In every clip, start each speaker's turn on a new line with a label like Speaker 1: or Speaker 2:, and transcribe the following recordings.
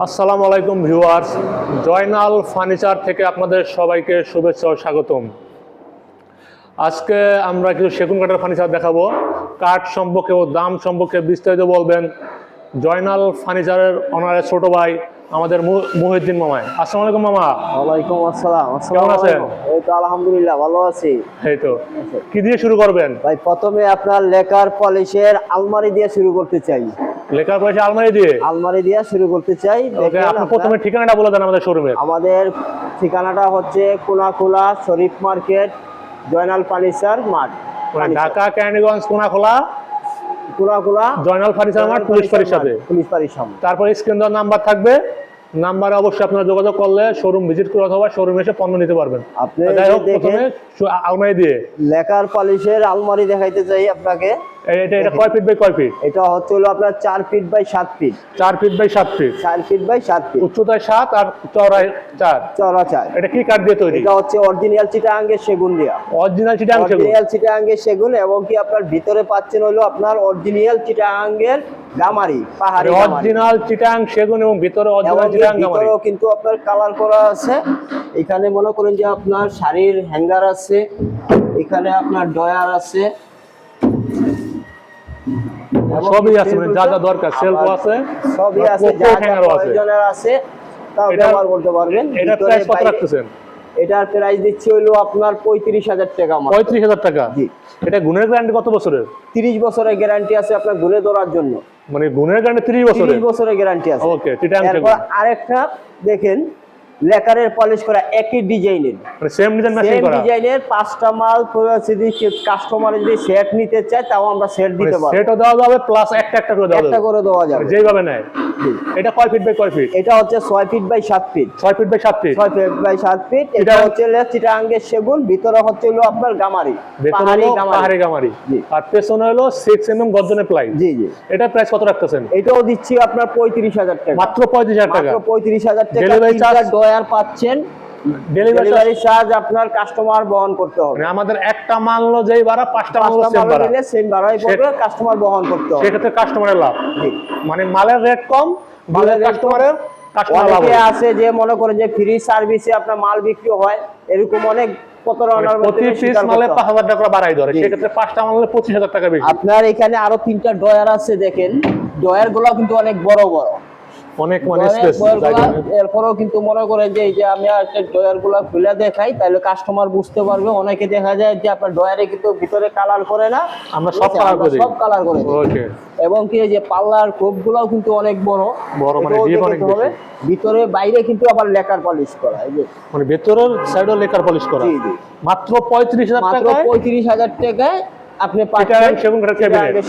Speaker 1: আসসালামু আলাইকুম viewers, Joynal furniture থেকে আপনাদের সবাইকে শুভেচ্ছা ও স্বাগতম। আজকে আমরা কিছু সেগুন কাঠের ফার্নিচার দেখাবো। কাঠ সম্পর্কে ও দাম সম্পর্কে বিস্তারিত বলবেন জয়নাল ফার্নিচারের অনারে ছোট ভাই আমাদের মুহিউদ্দিন মামায় আসসালামু আলাইকুম মামা।
Speaker 2: ওয়ালাইকুম আসসালাম।
Speaker 1: কেমন আছেন?
Speaker 2: এই তো আলহামদুলিল্লাহ ভালো আছি।
Speaker 1: এই তো। কি দিয়ে শুরু করবেন?
Speaker 2: ভাই প্রথমে আপনার লেকার পলিশের আলমারি দিয়ে শুরু করতে চাই।
Speaker 1: লেখার পয়সা আলমারি দিয়ে?
Speaker 2: আলমারি দিয়ে শুরু করতে চাই।
Speaker 1: ওকে আপনি প্রথমে ঠিকানাটা বলে দেন আমাদের শোরুমের
Speaker 2: আমাদের ঠিকানাটা হচ্ছে কোনাকুলা শরীফ মার্কেট জয়নাল ফার্নিচার মাঠ।
Speaker 1: ঢাকা ক্যান্ডিগঞ্জ কোনাখোলা?
Speaker 2: কোনাকুলা
Speaker 1: জয়নাল ফার্নিচার মাঠ পুলিশ ফাঁড়ির সাথে।
Speaker 2: পুলিশ সামনে।
Speaker 1: তারপর স্ক্রিন নাম্বার থাকবে। নাম্বারে অবশ্যই আপনারা যোগাযোগ করলে শোরুম ভিজিট করে অথবা শোরুমে এসে পণ্য নিতে পারবেন।
Speaker 2: আপনি
Speaker 1: যাই হোক প্রথমে আলমারি দিয়ে।
Speaker 2: লেকার পালিশের আলমারি দেখাইতে চাই আপনাকে।
Speaker 1: এটা এটা কয় ফিট বাই কয় ফিট
Speaker 2: এটা হচ্ছে হলো আপনার চার ফিট বাই সাত ফিট
Speaker 1: চার ফিট বাই সাত ফিট
Speaker 2: চার ফিট বাই সাত ফিট
Speaker 1: উচ্চতায় সাত আর চওড়ায় চার।
Speaker 2: চড়া চার।
Speaker 1: এটা কি কাঠ দিয়ে তৈরি?
Speaker 2: এটা হচ্ছে অরিজিনাল চিটাঙ্গের সেগুন দিয়া।
Speaker 1: অরিজিনাল চিটাং সেগুন।
Speaker 2: অরিজিনাল চিটাঙ্গের সেগুন এবং কি আপনার ভিতরে পাচ্ছেন হলো আপনার অরিজিনাল চিটাঙ্গের গামারি পাহাড়ি।
Speaker 1: অরিজিনাল চিটাং সেগুন এবং ভিতরে
Speaker 2: এবং
Speaker 1: অরিজিনাল চিটাং গামারি।
Speaker 2: ভিতরেও কিন্তু আপনার কালার করা আছে। এখানে মনে করেন যে আপনার শাড়ির হ্যাঙ্গার আছে। এখানে আপনার ডয়ার আছে।
Speaker 1: সবই আছে মানে যা যা দরকার
Speaker 2: আবার
Speaker 1: আছে
Speaker 2: সবই আছে যা যা প্রয়োজনের আছে। তাও ব্যবহার করতে পারবেন।
Speaker 1: এটা প্রাইস কত রাখতেছেন?
Speaker 2: এটার প্রাইস দিচ্ছি হলো আপনার পঁয়ত্রিশ হাজার টাকা
Speaker 1: পঁয়ত্রিশ হাজার টাকা?
Speaker 2: জি।
Speaker 1: এটা গুণের গ্যারান্টি কত বছরের?
Speaker 2: তিরিশ বছরের গ্যারান্টি আছে আপনার ঘুরে ধরার জন্য।
Speaker 1: মানে গুণের গ্যারান্টি ত্রিশ বছরের?
Speaker 2: তিরিশ বছরের গ্যারান্টি আছে।
Speaker 1: ওকে
Speaker 2: আরেকটা দেখেন লেকারের পলিশ করা একই ডিজাইনের
Speaker 1: মানে সেম ডিজাইন ম্যাচিং
Speaker 2: সেম
Speaker 1: করা?
Speaker 2: ডিজাইনের পাঁচটা মাল যদি কাস্টমার যদি সেট নিতে চায় তাও আমরা সেট দিতে পারব।
Speaker 1: সেটও দেওয়া যাবে প্লাস একটা একটা করে দেওয়া যাবে।
Speaker 2: একটা করে দেওয়া যাবে।
Speaker 1: যেভাবে যেইভাবে নেয়। এটা কয় ফিট বাই কয় ফিট
Speaker 2: এটা হচ্ছে ছয় ফিট বাই সাত ফিট
Speaker 1: ছয় ফিট বাই সাত ফিট
Speaker 2: ছয় ফিট বাই সাত ফিট এটা হচ্ছে চিটাঙ্গের সেগুন ভিতরে হচ্ছে হলো আপনার গামারি। পাহাড়ি গামারি।
Speaker 1: পাহাড়ি গামারি। আর পেছনে হলো সিক্স এম এম গর্জনের প্লাই
Speaker 2: জি জি।
Speaker 1: এটা প্রাইস কত রাখতেছেন?
Speaker 2: এটাও দিচ্ছি আপনার পঁয়ত্রিশ হাজার টাকা।
Speaker 1: মাত্র পঁয়ত্রিশ হাজার টাকা।
Speaker 2: মাত্র পঁয়ত্রিশ হাজার টাকা ডয়ার পাচ্ছেন।
Speaker 1: ডেলিভারি
Speaker 2: চার্জ আপনার কাস্টমার বহন করতে হবে।
Speaker 1: মানে আমাদের একটা মানলো যেই ভাড়া পাঁচটা মানলো সেম
Speaker 2: মাল
Speaker 1: ভাড়া।
Speaker 2: নিলে সেম ভাড়াই পড়বে কাস্টমার বহন করতে হবে।
Speaker 1: সেক্ষেত্রে কাস্টমারের লাভ। মানে মালের রেট কম মালের কাস্টমারের
Speaker 2: অনেকে আছে যে মনে করেন যে ফ্রি সার্ভিসে আপনার মাল বিক্রি হয় এরকম অনেক
Speaker 1: করে
Speaker 2: আপনার এখানে আরও তিনটা ডয়ার আছে দেখেন। ডয়ারগুলো কিন্তু অনেক বড় বড়।
Speaker 1: অনেক মানে স্পেস
Speaker 2: এরপরেও কিন্তু মনে করেন যে এই যে আমি একটা ডয়ারগুলা খুলে দেখাই তাহলে কাস্টমার বুঝতে পারবে। অনেকে দেখা যায় যে আপনার ডয়ারে কিন্তু ভিতরে কালার করে না।
Speaker 1: আমরা সব কালার করি।
Speaker 2: সব কালার করে
Speaker 1: ওকে
Speaker 2: এবং কি যে পাল্লার কোপ গুলাও কিন্তু অনেক বড়।
Speaker 1: বড় মানে ডিপ অনেক
Speaker 2: হবে। ভিতরে বাইরে কিন্তু আবার লেকার পলিশ করা এই যে
Speaker 1: মানে ভেতরের সাইডও লেকার পলিশ করা।
Speaker 2: জি, জি।
Speaker 1: মাত্র পঁয়ত্রিশ হাজার
Speaker 2: মাত্র
Speaker 1: টাকায়?
Speaker 2: পঁয়ত্রিশ হাজার টাকায় আপনি
Speaker 1: চিটাগাং সেগুন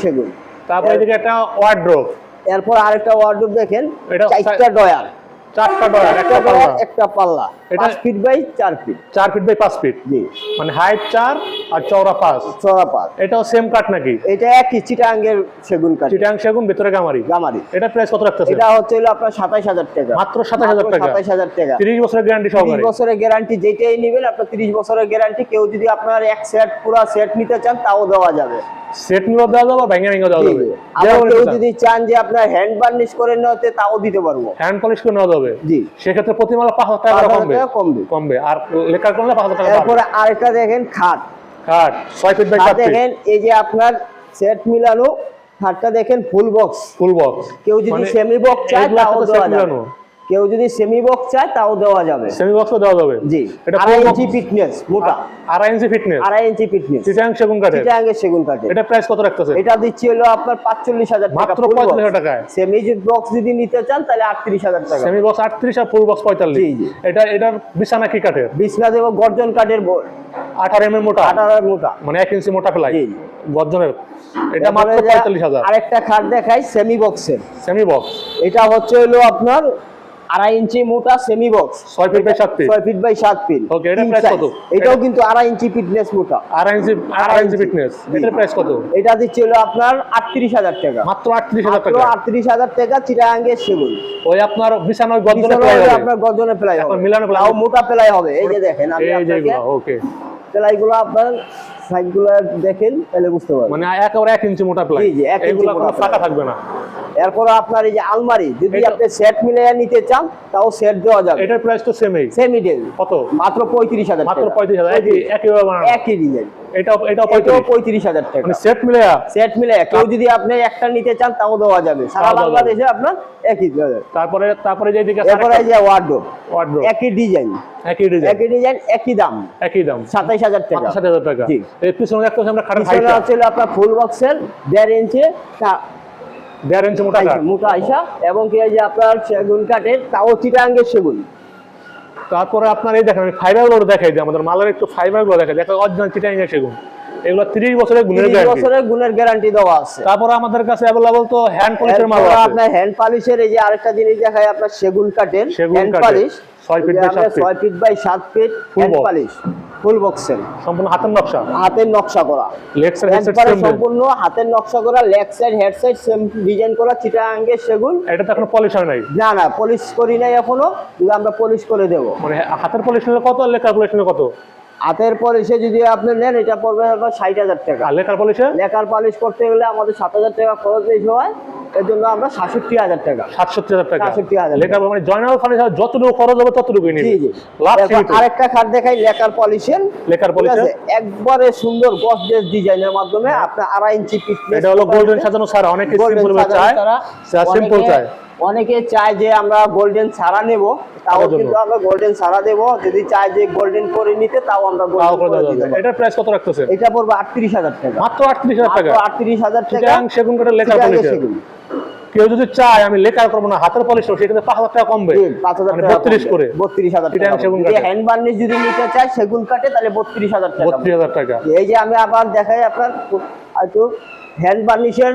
Speaker 2: সেগুন।
Speaker 1: তারপরে এদিকে একটা ওয়ার্ড্রোপ
Speaker 2: এরপর আরেকটা ওয়ার্ডরোব দেখেন চারটা ডয়ার।
Speaker 1: চারটা ডয়ার একটা
Speaker 2: ডয়ার একটা পাল্লা।
Speaker 1: এটা-
Speaker 2: feet by feet
Speaker 1: feet by feet
Speaker 2: জি।
Speaker 1: মানে হাইট আর চওড়া পাঁচ। এটাও সেম নাকি?
Speaker 2: এটা একই চিটাঙ্গের সেগুন কাঠ
Speaker 1: চিটাং সেগুন ভিতরে গামারি।
Speaker 2: গামারি।
Speaker 1: এটা প্রাইস কত রাখতেছে
Speaker 2: এটা হচ্ছে হলো আপনার সাতাইশ হাজার টাকা।
Speaker 1: মাত্র 27,000 টাকা।
Speaker 2: সাতাইশ হাজার টাকা।
Speaker 1: তিরিশ বছরের গ্যারান্টি সহকারে।
Speaker 2: বছরের গ্যারান্টি যেটাই নেবেন আপনার তিরিশ বছরের গ্যারান্টি কেউ যদি আপনার এক সেট পুরো সেট নিতে চান তাও দেওয়া যাবে।
Speaker 1: সেট দেওয়া যাবে ভেঙে ভেঙে দেওয়া যাবে।
Speaker 2: আবার কেউ যদি চান যে আপনার হ্যান্ড বার্নিশ করে নিতে তাও দিতে পারব।
Speaker 1: হ্যান্ড পলিশ করে নেওয়া যাবে।
Speaker 2: জি।
Speaker 1: সেক্ষেত্রে প্রতি মালা পাঁচ হাজার টাকা কমবে।
Speaker 2: কমবে।
Speaker 1: কমবে। আর করলে পাঁচ হাজার টাকা
Speaker 2: এরপরে আরেকটা দেখেন খাট।
Speaker 1: কাঠ ছয় ফিট বাই
Speaker 2: খাট
Speaker 1: সাত
Speaker 2: দেখেন এই যে আপনার সেট মিলানো খাটটা দেখেন ফুল বক্স
Speaker 1: ফুল বক্স
Speaker 2: কেউ যদি
Speaker 1: মানে
Speaker 2: সেমি বক্স চায় তাও দেওয়া যাবে। কেউ যদি সেমি বক্স চায় তাও দেওয়া যাবে।
Speaker 1: সেমি বক্সও দেওয়া যাবে।
Speaker 2: জি
Speaker 1: এটা
Speaker 2: আড়াই ইঞ্চি ফিটনেস মোটা।
Speaker 1: আড়াই ইঞ্চি ফিটনেস
Speaker 2: আড়াই ইঞ্চি ফিটনেস
Speaker 1: চিটাং সেগুন কাঠের।
Speaker 2: চিটাঙ্গের সেগুন কাঠে
Speaker 1: এটা প্রাইস কত রাখতেছে?
Speaker 2: এটা দিচ্ছি হলো আপনার পাঁচচল্লিশ হাজার টাকা
Speaker 1: মাত্র পঁয়তাল্লিশ হাজার টাকায়।
Speaker 2: সেমি বক্স যদি নিতে চান তাহলে আটত্রিশ হাজার টাকা।
Speaker 1: সেমি বক্স আটত্রিশ আর ফুল বক্স পঁয়তাল্লিশ।
Speaker 2: জি, জি।
Speaker 1: এটা এটার বিছানা কি কাঠের?
Speaker 2: বিছনা দেবো গর্জন কাঠের বোর্ড
Speaker 1: আঠারো এম এম মোটা?
Speaker 2: আঠারো মোটা।
Speaker 1: মানে এক ইঞ্চি মোটা ফেলাই
Speaker 2: জি।
Speaker 1: গর্জনের। এটা মাত্র
Speaker 2: এরপরে যে
Speaker 1: পঁয়তাল্লিশ হাজার।
Speaker 2: আরেকটা খাট দেখাই সেমি বক্সের
Speaker 1: সেমি বক্স
Speaker 2: এটা হচ্ছে হলো আপনার আড়াই ইঞ্চি মোটা সেমি বক্স
Speaker 1: ছয় ফিট বাই সাত ফিট
Speaker 2: ছয় ফিট বাই সাত ফিট তিন
Speaker 1: price
Speaker 2: size।
Speaker 1: কত?
Speaker 2: এটাও কিন্তু আড়াই ইঞ্চি ফিটনেস মোটা।
Speaker 1: আড়াই ইঞ্চি আড়াই ইঞ্চি ফিটনেস এটার প্রাইস কত?
Speaker 2: এটা দিচ্ছে হলো আপনার আটত্রিশ হাজার টাকা।
Speaker 1: মাত্র আটত্রিশ হাজার টাকা।
Speaker 2: আটত্রিশ হাজার টাকা চিটাঙ্গের সেগুন।
Speaker 1: ওই আপনার বিছানা ওই গর্জনের
Speaker 2: পিছনে
Speaker 1: প্রাইস
Speaker 2: হলে
Speaker 1: হবে।
Speaker 2: আপনার গর্জনে প্লাই হবে।
Speaker 1: মিলানো প্লাই
Speaker 2: মোটা প্লাই হবে। এই যে দেখেন আমি আপনাকে
Speaker 1: ওকে
Speaker 2: প্লাইগুলো আপনার সাইডগুলো দেখেন তাহলে বুঝতে পারবেন।
Speaker 1: মানে একেবারে এক ইঞ্চি মোটা প্লাই
Speaker 2: জি, জি, এক ইঞ্চি মোটা
Speaker 1: ফাঁকা থাকবে না।
Speaker 2: এরপর আপনার এই যে আলমারি যদি আপনি সেট মিলিয়ে নিতে চান তাও সেট দেওয়া যাবে।
Speaker 1: এটার প্রাইস তো সেমই
Speaker 2: সেমই ডেল
Speaker 1: কত?
Speaker 2: মাত্র পঁয়ত্রিশ হাজার
Speaker 1: মাত্র। পঁয়ত্রিশ হাজার। একই
Speaker 2: একই ডিজাইন
Speaker 1: এটাও এটাও
Speaker 2: এটাও
Speaker 1: পঁয়ত্রিশ।
Speaker 2: পঁয়ত্রিশ হাজার টাকা।
Speaker 1: মানে সেট মিলে
Speaker 2: সেট মিলে কেউ যদি আপনি একটা নিতে চান তাও দেওয়া যাবে। সারা
Speaker 1: তাও দেওয়া যাবে।
Speaker 2: বাংলাদেশে আপনার একই
Speaker 1: তারপরে তারপরে যে দিকে
Speaker 2: এরপরে যে ওয়ার্ডরোব
Speaker 1: ওয়ার্ড্রোপ
Speaker 2: একই ডিজাইন
Speaker 1: একই ডিজাইন
Speaker 2: একই ডিজাইন একই দাম।
Speaker 1: একই দাম।
Speaker 2: টাকা। জি।
Speaker 1: পিছনে দেখতে আমরা
Speaker 2: আপনার ফুল বক্সের দেড় ইঞ্চি
Speaker 1: দেড় ইঞ্চি মোটা কাঠ
Speaker 2: মোটা আইসা এবং কি যে আপনার সেগুন কাঠের তাও চিটাঙ্গের সেগুন।
Speaker 1: তারপরে আপনার এই দেখেন আমি ফাইবারগুলো দেখাই দিই আমাদের মালের একটু ফাইবারগুলো দেখাই দেখা অরিজিনাল চিটাইং সেগুন। এগুলো তিরিশ বছরের গুণের
Speaker 2: বছরের গুণের গ্যারান্টি দেওয়া আছে।
Speaker 1: তারপরে আমাদের কাছে অ্যাভেলেবল তো হ্যান্ড পলিশের মাল আছে।
Speaker 2: আপনার হ্যান্ড পলিশের এই যে আরেকটা জিনিস দেখাই আপনার সেগুন
Speaker 1: কাটেন
Speaker 2: হ্যান্ড
Speaker 1: পলিশ
Speaker 2: পালিশ
Speaker 1: ছয় ফিট বাই সাত ফিট।
Speaker 2: ছয় ফিট বাই সাত ফিট হ্যান্ড পালিশ ফুল বক্সের।
Speaker 1: সম্পূর্ণ হাতের নকশা?
Speaker 2: হাতের নকশা করা।
Speaker 1: লেগসের হেডসেট
Speaker 2: একবারে সম্পূর্ণ হাতের নকশা করা leg side head side same design করা চিটাঙ্গের সেগুন।
Speaker 1: এটা তো এখনও পলিশ হয় নাই?
Speaker 2: না না পলিশ করি নাই এখনও আমরা পলিশ করে দেবো।
Speaker 1: মানে হাতের পলিশ কত পলিশ নিলে কত?
Speaker 2: হাতের পলিশে যদি আপনি নেন এটা পড়বে আপনার ষাট হাজার টাকা।
Speaker 1: লেখার পলিশে
Speaker 2: লেখার পালিশ করতে গেলে আমাদের সাত হাজার টাকা খরচ বেশি হয়। এর জন্য আমরা সাতষট্টি হাজার টাকা।
Speaker 1: সাতষট্টি হাজার টাকা।
Speaker 2: 67,000
Speaker 1: লেখার মানে জয়নাল ফার্নিচার যতটুকু খরচ হবে নিবে। লাভ
Speaker 2: আরেকটা খাট দেখাই লেখার পলিশের
Speaker 1: লেখার
Speaker 2: ঠিক
Speaker 1: পলিশে
Speaker 2: আছে? একবারে সুন্দর গসডেস ডিজাইনের মাধ্যমে আপনার আড়াই ইঞ্চি পিস
Speaker 1: এটা হলো গোল্ডেন সাজানো অনেকে সিম্পল চায়। সিম্পল চায়।
Speaker 2: অনেকে চায় যে আমরা গোল্ডেন ছাড়া নেব তাও কিন্তু আমরা গোল্ডেন ছাড়া দেব। যদি চায় যে গোল্ডেন করে নিতে তাও আমরা গোল্ডেন
Speaker 1: যাবে। প্রাইস কত রাখতেছেন?
Speaker 2: এটা পড়বে আটত্রিশ হাজার টাকা।
Speaker 1: মাত্র আটত্রিশ হাজার টাকা।
Speaker 2: মাত্র আটত্রিশ হাজার টাকা।
Speaker 1: চিটাং সেগুন কাঠের
Speaker 2: চিটাঙ্গের
Speaker 1: পলিশে। কেউ যদি চায় আমি লেখার করব না হাতের পলিশ করব সেক্ষেত্রে পাঁচ হাজার টাকা কমবে।
Speaker 2: পাঁচ হাজার
Speaker 1: মানে বত্রিশ করে।
Speaker 2: বত্রিশ হাজার টাকা
Speaker 1: সেগুন কাঠে।
Speaker 2: হ্যান্ড বার্নিশ যদি নিতে চায় সেগুন কাটে তাহলে বত্রিশ হাজার টাকা
Speaker 1: বত্রিশ হাজার টাকা।
Speaker 2: এই যে আমি আবার দেখাই আপনার হয়তো হ্যান্ড বার্নিশের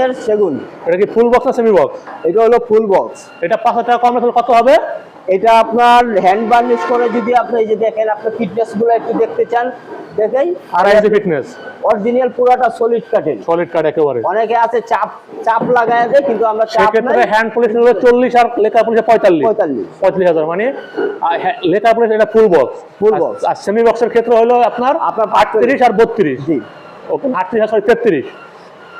Speaker 2: এর সেগুন।
Speaker 1: এটা কি ফুল বক্স না সেমি বক্স
Speaker 2: এটা হলো ফুল বক্স
Speaker 1: এটা পাঁচ হাজার টাকা কমে তাহলে কত হবে?
Speaker 2: এটা আপনার হ্যান্ড বার্নিশ করে যদি আপনি এই যে দেখেন আপনার ফিটনেসগুলো একটু দেখতে চান দেখাই।
Speaker 1: আড়াই ইঞ্চি ফিটনেস
Speaker 2: অরিজিনাল পুরাটা সলিড কাটেন
Speaker 1: সলিড কার্ড একেবারে।
Speaker 2: অনেকে আছে চাপ চাপ লাগায় দেয় কিন্তু আমরা চাপ
Speaker 1: সেক্ষেত্রে
Speaker 2: নাই।
Speaker 1: হ্যান্ড পলিশ নিলে চল্লিশ আর লেখার পলিশে পঁয়তাল্লিশ।
Speaker 2: পঁয়তাল্লিশ।
Speaker 1: পঁয়ত্রিশ হাজার মানে আহ, লেখার পলিশ এটা ফুল বক্স
Speaker 2: Full box।
Speaker 1: আর সেমি বক্সের ক্ষেত্রে হলো আপনার
Speaker 2: আপনার
Speaker 1: আটত্রিশ আর বত্রিশ।
Speaker 2: জি।
Speaker 1: ওকে আটত্রিশ আর তেত্রিশ।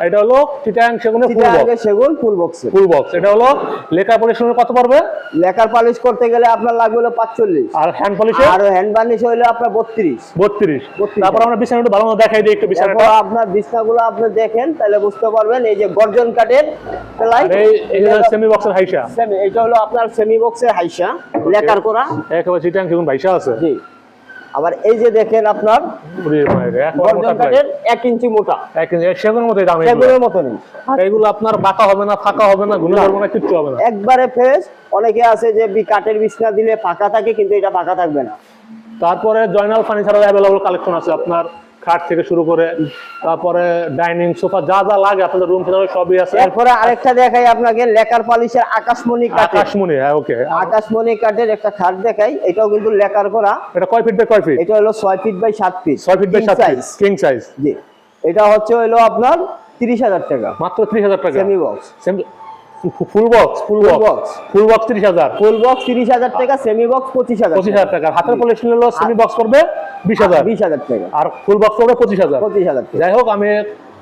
Speaker 1: এটা হলো চিটাং ফুল বক্স
Speaker 2: সেগুন ফুল বক্সের
Speaker 1: ফুল বক্স এটা হলো লেখার পলিশ কত পড়বে?
Speaker 2: লেখার পালিশ করতে গেলে আপনার লাগবে হলো পাঁচচল্লিশ।
Speaker 1: আর হ্যান্ড পলিশে
Speaker 2: আর হ্যান্ড হইলে আপনার বত্রিশ।
Speaker 1: বত্রিশ।
Speaker 2: 32
Speaker 1: তারপর আমরা বিছানাটা ভালো মতো দেখাই দিই একটু বিছানাটা।
Speaker 2: আপনার বিছনাগুলো আপনি দেখেন তাহলে বুঝতে পারবেন এই যে গর্জন কাঠের সেলাই।
Speaker 1: আর এই সেমি বক্সের হাইসা।
Speaker 2: সেমি এটা হলো আপনার সেমি বক্সের হাইসা লেকার করা।
Speaker 1: একেবারে চিটাং সেগুন ভাইসা আছে।
Speaker 2: জি। আবার এই যে দেখেন আপনার এক ইঞ্চি মোটা।
Speaker 1: সেগুনের মতোই দাম এগুলো।
Speaker 2: সেগুলোর মতনই।
Speaker 1: আর এগুলো আপনার বাঁকা হবে না ফাঁকা হবে না ঘুরে হবে না কিচ্ছু হবে না।
Speaker 2: একবারে ফ্রেশ অনেকে আছে যে কাঠের বিছনা দিলে ফাঁকা থাকে কিন্তু এটা ফাঁকা থাকবে না।
Speaker 1: তারপরে জয়নাল ফার্নিচার অ্যাভেলেবল কালেকশন আছে আপনার খাট থেকে শুরু করে তারপরে ডাইনিং সোফা যা যা লাগে আপনাদের রুম থেকে সবই আছে।
Speaker 2: এরপরে আরেকটা দেখাই আপনাকে লেকার পালিশের আকাশমণি কাঠের।
Speaker 1: আকাশমণি হ্যাঁ ওকে
Speaker 2: আকাশমণি কাঠের একটা খাট দেখাই এটাও কিন্তু লেকার করা।
Speaker 1: এটা কয় ফিট বাই কয় ফিট
Speaker 2: এটা হলো ছয় ফিট বাই সাত ফিট
Speaker 1: ছয় ফিট বাই সাত ফিট কিং সাইজ
Speaker 2: জি। এটা হচ্ছে হলো আপনার তিরিশ হাজার টাকা।
Speaker 1: মাত্র ত্রিশ হাজার টাকা?
Speaker 2: Semi box
Speaker 1: full box full box full box ত্রিশ হাজার।
Speaker 2: ফুল বক্স তিরিশ হাজার টাকা সেমি বক্স পঁচিশ হাজার
Speaker 1: পঁচিশ হাজার টাকা। হাতের পলিশ নিলে সেমি বক্স করবে বিশ হাজার।
Speaker 2: বিশ হাজার টাকা।
Speaker 1: আর ফুল বক্স করবে পঁচিশ হাজার।
Speaker 2: পঁচিশ হাজার টাকা।
Speaker 1: যাই হোক আমি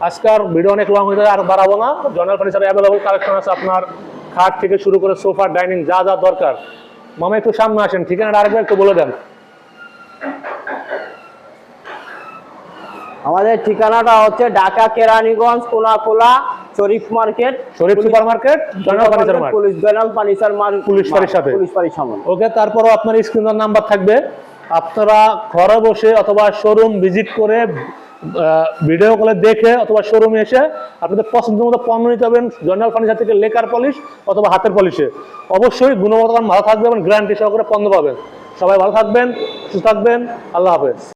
Speaker 1: আজকার ভিডিও অনেক লং হয়ে যাবে আর বাড়াবো না। জনাল ফার্নিচার অ্যাভেলেবল কালেকশন আছে আপনার খাট থেকে শুরু করে সোফা ডাইনিং যা যা দরকার। মামা একটু সামনে আসেন ঠিকানাটা আরেকবার একটু বলে দেন।
Speaker 2: আমাদের ঠিকানাটা হচ্ছে Dhaka Keraniganj Konakhola Sharif market
Speaker 1: Sharif super market Joynal furniture market
Speaker 2: police Joynal furniture market
Speaker 1: police বাড়ির সাথে।
Speaker 2: পুলিশ বাড়ির সামনে।
Speaker 1: ওকে তারপরও আপনার স্ক্রিনের নাম্বার থাকবে। আপনারা ঘরে বসে অথবা শোরুম ভিজিট করে ভিডিও কলে দেখে অথবা শোরুমে এসে আপনাদের পছন্দ মতো পণ্য নিতে পারবেন জয়নাল ফার্নিচার থেকে লেকার পলিশ অথবা হাতের পলিশে অবশ্যই গুণগত মান ভালো থাকবে এবং গ্যারান্টি সহকারে পণ্য পাবেন। সবাই ভালো থাকবেন সুস্থ থাকবেন আল্লাহ হাফেজ।